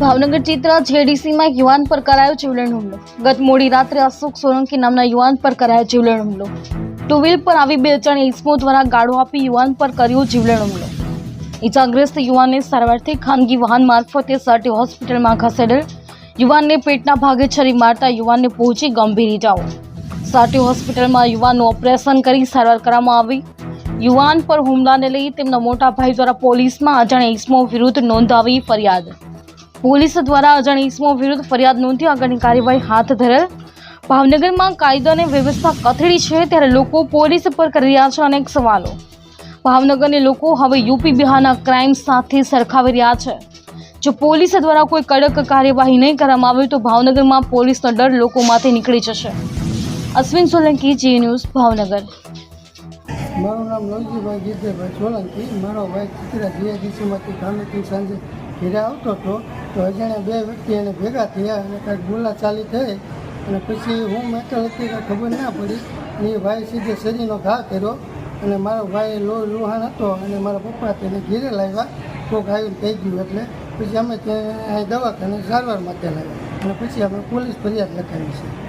ભાવનગર ચિત્રા જેડીસીમાં યુવાન પર કરાયો જીવલેણ હુમલો. ગત મોડી રાત્રે અશોક સોલંકી નામના યુવાન પર કરાયો જીવલેણ હુમલો. ટુ વ્હીલ પર આવી બે જણ ઇસમો દ્વારા ગાળો આપી યુવાન પર કર્યો જીવલેણ હુમલો. ઇજાગ્રસ્ત યુવાનને સારવારથી ખાનગી વાહન મારફતે સાટી હોસ્પિટલમાં ખસેડેલ. યુવાનને પેટના ભાગે છરી મારતા યુવાનને પહોંચી ગંભીર ઇજાઓ સાટી હોસ્પિટલમાં યુવાનનું ઓપરેશન કરી સારવાર કરવામાં આવી. યુવાન પર હુમલાને લઈ તેમના મોટા ભાઈ દ્વારા પોલીસમાં અજાણ્યા ઇસમો વિરુદ્ધ નોંધાવી ફરિયાદ. પોલીસ દ્વારા અજાણ ઇસમો વિરુદ્ધ ફરિયાદ નોંધી આગળની કાર્યવાહી હાથ ધરેલ. ભાવનગરમાં કાયદો અને વ્યવસ્થા કથળી છે ત્યારે લોકો પોલીસ પર કરી રહ્યા છે અનેક સવાલો. ભાવનગરની લોકો હવે યુપી બિહારના ક્રાઇમ સાથે સરખાવી રહ્યા છે. જો પોલીસ દ્વારા કોઈ કડક કાર્યવાહી નહીં કરવામાં આવે તો ભાવનગરમાં પોલીસનો ડર લોકોમાંથી નીકળી જશે. Ashwin Solanki, Z News, Bhavnagar. મારું નામ લવજીભાઈ ગીરભાઈ સોલંકી. મારો ભાઈ ચિત્રા જીઆઈડીસીમાંથી ગામેથી સાંજે ઘેરે આવતો હતો. તો અજાણ્યા બે વ્યક્તિ એને ભેગા થયા અને કાંઈક બોલાચાલી થઈ અને પછી હું મેટલ હતી કંઈ ખબર ના પડી. એ ભાઈ સીધે શરીરનો ઘા કર્યો અને મારો ભાઈ લો લુહાણ હતો અને મારા પપ્પા તેને ઘેરે લાવ્યા. કોક આવીને કહી ગયું એટલે પછી અમે ત્યાં દવાખાને સારવાર માટે લાવ્યા. અને પછી અમે પોલીસ ફરિયાદ લખાવી છે.